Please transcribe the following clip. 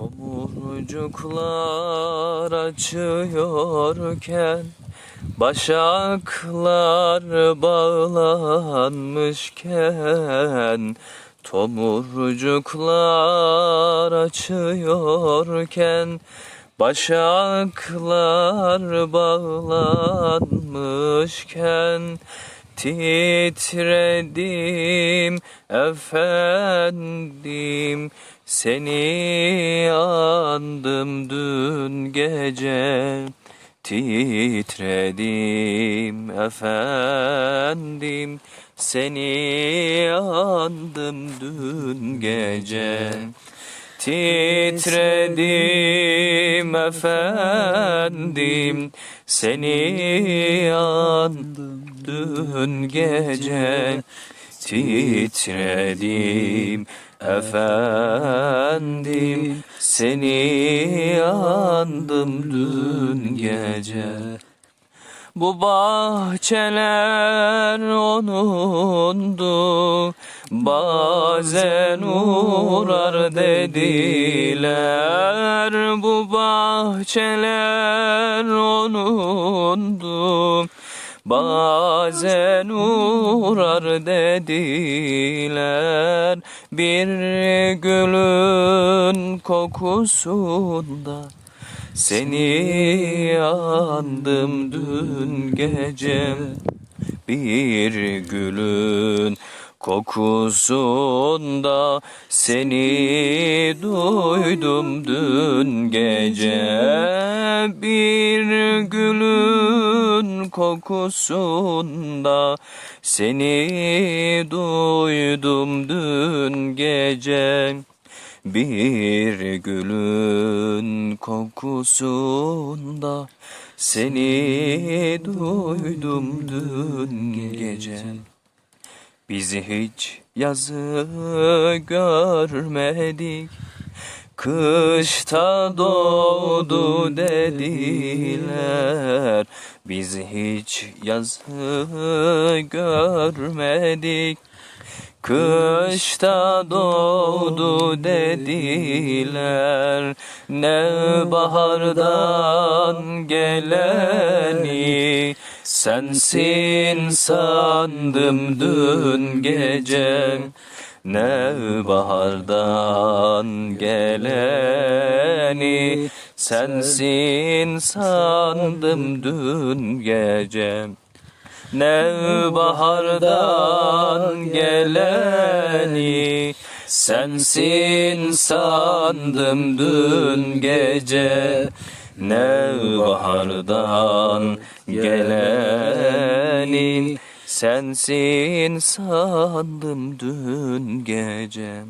Tomurcuklar açıyorken Başaklar bağlanmışken Tomurcuklar açıyorken Başaklar bağlanmışken Titredim efendim. Seni andım dün gece Titredim efendim. Seni andım dün gece Titredim efendim Seni andım dün gece. Titredim efendim Seni andım dün gece. Bu bahçeler onundu Bazen uğrar dediler Bu bahçeler onundu. Bazen uğrar dediler Bir gülün kokusunda. Seni andım dün gece bir gülün kokusunda seni duydum dün gece bir gülün kokusunda seni duydum dün gece bir gülün kokusunda seni duydum dün gece. Bizi hiç yazı görmedik. Kışta doğdu dediler. Biz hiç yazı görmedik. Kışta doğdu dediler Ne bahardan geleni Sensin sandım dün gece Ne bahardan geleni. Sensin sandım dün gece ne bahardan geleni. Sensin sandım dün gece Ne bahardan geleni Sensin sandım dün gece